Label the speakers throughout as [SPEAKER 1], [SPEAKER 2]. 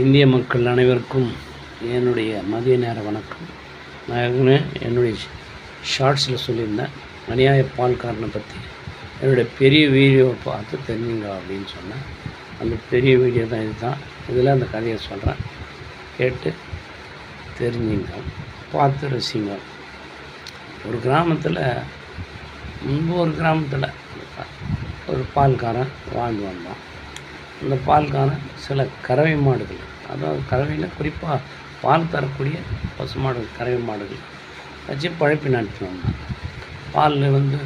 [SPEAKER 1] இந்திய மக்கள் அனைவருக்கும் என்னுடைய மதிய நேர வணக்கம். நான் ஏற்கனவே என்னுடைய ஷார்ட்ஸில் சொல்லியிருந்தேன் அநியாய பால்காரனை பற்றி என்னுடைய பெரிய வீடியோவை பார்த்து தெரிஞ்சுங்க அப்படின்னு சொன்னேன். அந்த பெரிய வீடியோ தான் இதுதான். இதில் அந்த கதையை சொல்கிறேன் கேட்டு தெரிஞ்சுங்க பார்த்து ரசிங்க. ஒரு கிராமத்தில் முன்பு ஒரு கிராமத்தில் ஒரு பால்காரன் வாழ்ந்து வந்தான். அந்த பாலுக்கான சில கறவை மாடுகள். அதாவது கறவையில் குறிப்பாக பால் தரக்கூடிய பசு மாடுகள் கறவை மாடுகள். வச்சு பழப்பி நடத்தினோம்னா பாலில் வந்து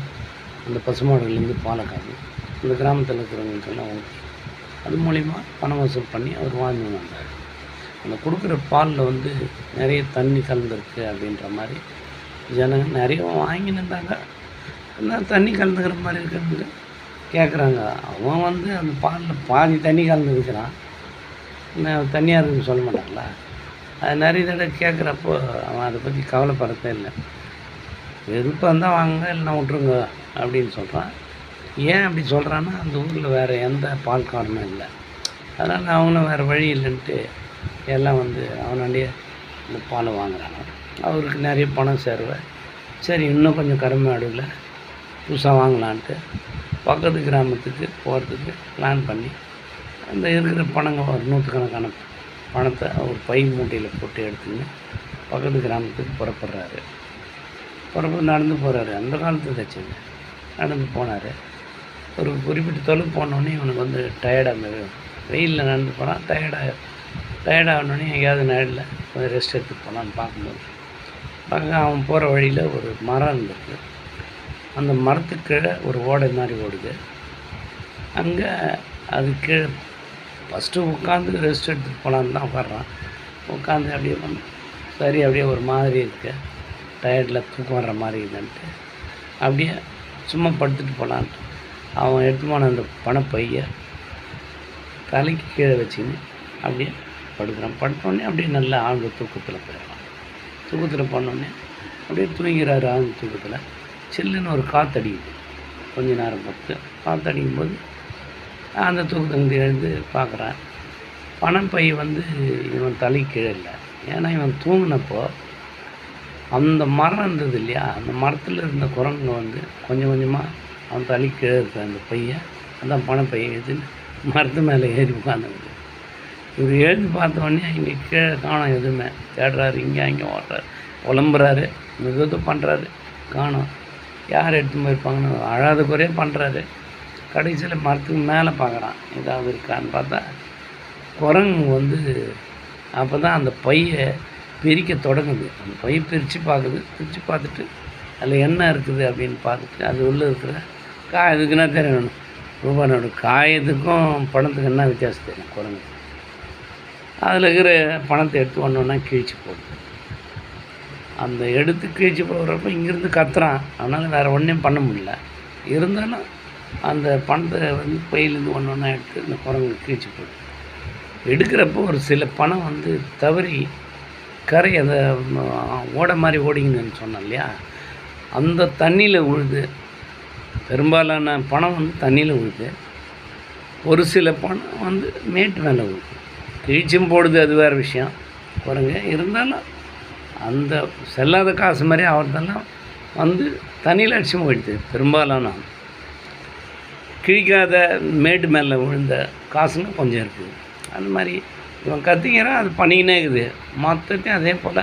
[SPEAKER 1] அந்த பசு மாடுகள்லேருந்து பாலை கறந்து அந்த கிராமத்தில் இருக்கிறவங்களுக்கெல்லாம் ஊற்றி அது மூலிமா பணம் வசூல் பண்ணி அவர் வாழ்ந்து வந்தார். அந்த கொடுக்குற பாலில் வந்து நிறைய தண்ணி கலந்துருக்கு அப்படின்ற மாதிரி ஜனங்கள் நிறைய வாங்கின்னு இருந்தாங்க தண்ணி கலந்துக்கிற மாதிரி இருக்கிறது? கேட்குறாங்க அவன் வந்து அந்த பாலில் பாதி தண்ணி கலந்து இருக்கிறான் நான் தனியாக இருக்குன்னு சொல்ல மாட்டாங்களா அது நிறைய தடவை கேட்குறப்போ அவன் அதை பற்றி கவலைப்படுறதே இல்லை. விருப்பம் தான் வாங்க இல்லைன்னா விட்ருங்க அப்படின்னு சொல்கிறான் ஏன் அப்படி சொல்கிறான்னா அந்த ஊரில் வேறு எந்த பால் காரணம் இல்லை. அதனால் அவனும் வேறு வழி இல்லைன்ட்டு எல்லாம் வந்து அவனாண்டியே இந்த பாலை வாங்குறாங்க. அவருக்கு நிறைய பணம் சேருவேன் சரி இன்னும் கொஞ்சம் கருமாடுல புதுசாக வாங்கலான்ட்டு பக்கத்து கிராமத்துக்கு போகிறதுக்கு பிளான் பண்ணி அந்த இருக்கிற பணங்கள் ஒரு நூற்றுக்கணக்கான பணத்தை ஒரு பை மூட்டையில் போட்டு எடுத்துன்னு பக்கத்து கிராமத்துக்கு புறப்படுறாரு. புறப்பட்டு நடந்து போகிறாரு அந்த காலத்து தச்சது நடந்து போனார். ஒரு குறிப்பிட்ட தொழில் போனோடனே இவனுக்கு வந்து டயர்டாக அந்த வெயிலில் நடந்து போனால் டயர்டாக டயர்டாகணுன்னே எங்கேயாவது நேரில் கொஞ்சம் ரெஸ்ட் எடுத்து போகலான்னு பார்க்கும்போது பார்க்க அவன் போகிற வழியில் ஒரு மரம் இருந்திருக்கு. அந்த மரத்துக்கு கீழே ஒரு ஓடை மாதிரி ஓடுது. அங்கே அது கீழே ஃபஸ்ட்டு உட்காந்து ரெஸ்ட் எடுத்துகிட்டு போகலான்னு தான் வர்றான் உட்காந்து அப்படியே வந்து சரி அப்படியே ஒரு மாதிரி இருக்கு. டயர்டில் தூக்கம் வர்ற மாதிரி இதுன்ட்டு அப்படியே சும்மா படுத்துட்டு போகலான்ட்டு அவன் எடுத்து போன அந்த பணப்பைய தலைக்கு கீழே வச்சுக்கின்னு அப்படியே படுக்கிறான். படுத்தோடனே அப்படியே நல்லா ஆழ்ந்த தூக்கத்தில் போயிடலாம் தூக்கத்தில் போனோடனே அப்படியே தூங்கிறாரு ஆழ்ந்த தூக்கத்தில். சில்லுன்னு ஒரு காற்றடிக்குது கொஞ்ச நேரம் பார்த்து காற்றடிக்கும் போது அந்த தூக்கத்துலேருந்து எழுந்து பார்க்குறேன். பணம் பை வந்து இவன் தலை கீழே இல்லை. ஏன்னா இவன் தூங்கினப்போ அந்த மரம் இருந்தது இல்லையா? அந்த மரத்தில் இருந்த குரங்குங்க வந்து கொஞ்சம் கொஞ்சமாக அவன் தலை கீழே இருக்கிற அந்த பையன் அதான் பணப்பையை எடுத்துன்னு மரத்து மேலே ஏறி உட்காந்துருக்குது இவர் எழுந்து பார்த்த உடனே இங்கே கீழே காணும் எதுவுமே. தேடுறாரு இங்கே அங்கே ஓடுறாரு. புலம்புறாரு மிகுது பண்ணுறாரு காணோம். யார் எடுத்துன்னு போயிருப்பாங்கன்னு அழாத குறைய பண்ணுறாரு கடைசியில் மரத்துக்கு மேலே பார்க்குறான். ஏதாவது இருக்கான்னு பார்த்தா குரங்கு வந்து அப்போ தான் அந்த பையை பிரிக்க தொடங்குது. அந்த பையை பிரித்து பார்க்குது. பிரித்து பார்த்துட்டு அதில் என்ன இருக்குது? அப்படின்னு பார்த்துட்டு அது உள்ளே இருக்கிற காய் இதுக்குன்னா தெரியணும் ரூபானோட காயத்துக்கும் பணத்துக்கு என்ன வித்தியாசம் தெரியும் குரங்கு? அதில் இருக்கிற பணத்தை எடுத்து ஒன்று ஒன்றா கிழிச்சு போடுது. அந்த எடுத்து கிழிச்சு போகிறப்ப இங்கேருந்து கத்துறான். அதனால் வேறு ஒன்றையும் பண்ண முடியல. இருந்தாலும் அந்த பணத்தை வந்து பையிலேருந்து ஒன்று ஒன்றா எடுத்து இந்த குரங்கு கீழ்ச்சி போடும் எடுக்கிறப்போ ஒரு சில பணம் வந்து தவறி கரை அந்த ஓட மாதிரி ஓடிங்கன்னு சொன்னேன் இல்லையா? அந்த தண்ணியில் உழுது பெரும்பாலான பணம் வந்து தண்ணியில் உழுது ஒரு சில பணம் வந்து மேட்டு மேலே உழுது. கீழ்ச்சும் போடுது அது வேறு விஷயம். குரங்கு. இருந்தாலும் அந்த செல்லாத காசு மாதிரி அவர்தெல்லாம் வந்து தண்ணியில் லட்சியம் போயிடுது பெரும்பாலான கிழிக்காத மேட்டு மேலே விழுந்த காசுங்க கொஞ்சம் இருக்குது. அந்த மாதிரி இவன் கத்திக்கிறான் அது பண்ணிக்கினே இருக்குது. மொத்தத்தையும் அதே போல்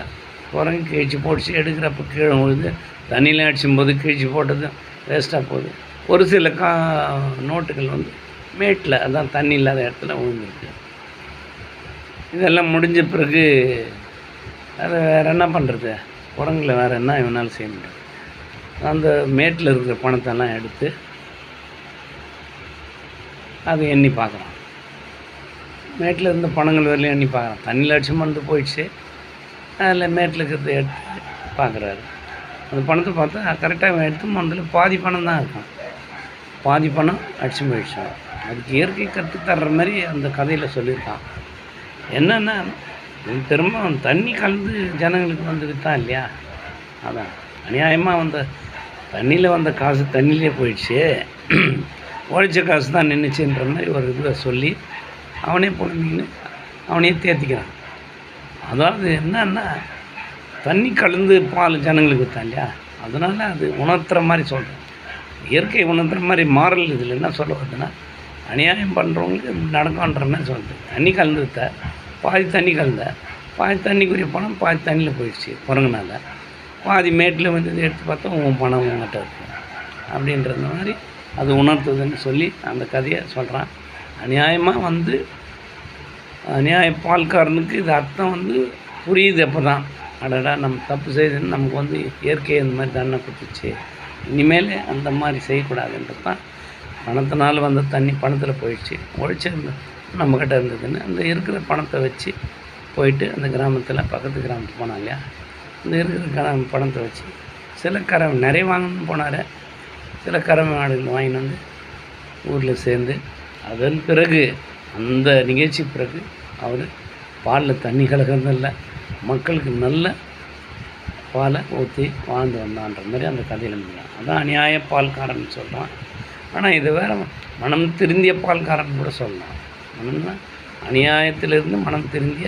[SPEAKER 1] குரங்கு கிழிச்சு போட்டுச்சு எடுக்கிறப்ப கீழே விழுது தண்ணியில் அடிச்சும் போது கிழிச்சு போட்டது வேஸ்ட்டாக போகுது. ஒரு சில கா நோட்டுகள் வந்து மேட்டில் அதான் தண்ணி இல்லாத இடத்துல விழுந்துருக்கு. இதெல்லாம் முடிஞ்ச பிறகு வேறு வேறு என்ன பண்ணுறது குரங்கில் வேறு என்ன இவனால் செய்ய முடியும்? அந்த மேட்டில் இருக்கிற பணத்தெல்லாம் எடுத்து அதை எண்ணி பார்க்குறான். மேட்டில் இருந்த பணங்கள் வரலையும் எண்ணி பார்க்குறான். தண்ணியில் அடிச்சு மறந்து போயிடுச்சு. அதில் மேட்டில் இருக்கிறத எடுத்து பார்க்குறாரு. அந்த பணத்தை பார்த்தா கரெக்டாக எடுத்து மறந்துல பாதி பணம் தான் இருக்கும் பாதி பணம் அடிச்சு போயிடுச்சான் அதுக்கு இயற்கை கற்று தர்ற மாதிரி அந்த கதையில் சொல்லியிருக்கான். என்னென்னா திரும்ப தண்ணி கலந்து ஜனங்களுக்கு வந்து தான் இல்லையா? அதான். அநியாயமாக வந்த தண்ணியில் வந்த காசு தண்ணியிலே போயிடுச்சு. உழைச்ச காசு தான் நின்றுச்சுன்ற மாதிரி ஒரு இதை சொல்லி அவனே புலம்பிக்கின்னு அவனையே தேத்திக்கிறான். அதாவது என்னன்னா தண்ணி கலந்து பால் ஜனங்களுக்கு விற்றான் இல்லையா? அதனால் அது உணர்த்துற மாதிரி சொல்கிறேன் இயற்கை உணர்த்துற மாதிரி மாறல் இதில் என்ன சொல்ல வருதுன்னா அநியாயம் பண்ணுறவங்களுக்கு நடக்கன்ற மாதிரி சொல்லுது தண்ணி கலந்து விற்ற பாதி தண்ணி கலந்த பாதி தண்ணிக்குரிய பணம் பாதி தண்ணியில் போயிடுச்சு குரங்குனால. பாதி மேட்டில் வந்து இதை எடுத்து பார்த்தா உன் பணம் உங்கள்கிட்ட இருக்கும் அப்படின்றது மாதிரி அது உணர்த்துதுன்னு சொல்லி அந்த கதையை சொல்கிறான் அநியாயமாக வந்து அநியாய பால்காரனுக்கு இது அர்த்தம் வந்து புரியுது அப்போ தான் அடடா நம்ம தப்பு செய்ததுன்னு நமக்கு வந்து இயற்கை இந்த மாதிரி தண்டனை கொடுத்துச்சு. இனிமேல் அந்த மாதிரி செய்யக்கூடாதுன்றது தான் பணத்தினால வந்த தண்ணி பணத்தில் போயிடுச்சு. உழைச்சிருந்த நம்மக்கிட்ட இருந்ததுன்னு அந்த இருக்கிற பணத்தை வச்சு போயிட்டு அந்த கிராமத்தில் பக்கத்து கிராமத்துக்கு போனான் இல்லையா? இந்த இருக்கிற கிராம பணத்தை வச்சு சில கறவை நிறைய வாங்கணும்னு போனார். சில கறவை ஆடுகள் வாங்கிட்டு வந்து ஊரில் சேர்ந்து அதன் பிறகு அந்த நிகழ்ச்சி பிறகு அவர் பாலில் தண்ணி கலக்கிறதில்ல. மக்களுக்கு நல்ல பாலை ஊற்றி வாழ்ந்து வந்தான்ற மாதிரி அந்த கதையில் முடியும் அதான் அநியாய பால்காரன் சொல்கிறான் ஆனால் இது வேறு மனம் திருந்திய பால்காரன் கூட சொல்லலாம். மனம்னா அநியாயத்திலிருந்து மனம் திருந்திய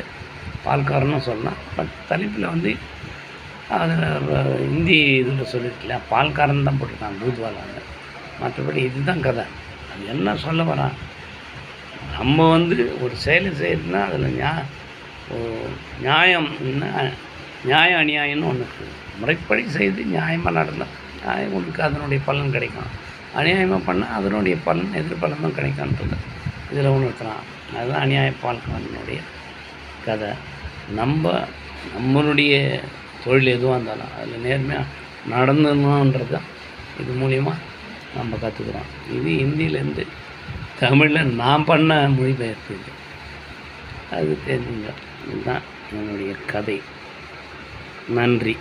[SPEAKER 1] பால்காரனும் சொல்லலாம் பட் தலைப்பில் வந்து அதில் இந்தி இதில் சொல்லியிருக்கல பால்காரன் தான் போட்டிருக்கான் பூத்வாலாங்க மற்றபடி இதுதான் கதை. அது என்ன சொல்ல வரான்? நம்ம வந்து ஒரு செயலை செய்யறதுனா அதில் நியா ஓ- நியாயம் நியாயம் அநியாயம்னு ஒன்று இருக்குது முறைப்படி செய்து நியாயமாக நடந்தால் நியாயம் உங்களுக்கு அதனுடைய பலன் கிடைக்கும். அநியாயமாக பண்ணால் அதனுடைய பலன் எதிர்பலன் தான் கிடைக்கும்ன்றது இதில் ஒன்று இருக்கிறான். அதுதான் அநியாய கதை. நம்ம நம்மளுடைய தொழில் எதுவாக இருந்தாலும் அதில் நேர்மையாக நடந்தணுன்றது தான் இது மூலிமா நம்ம கற்றுக்குறோம் இது ஹிந்தியிலேருந்து தமிழில் நான் பண்ண மொழிபெயர்ப்பு இது. அது தெரிஞ்சுங்க. இதுதான் என்னுடைய கதை. நன்றி.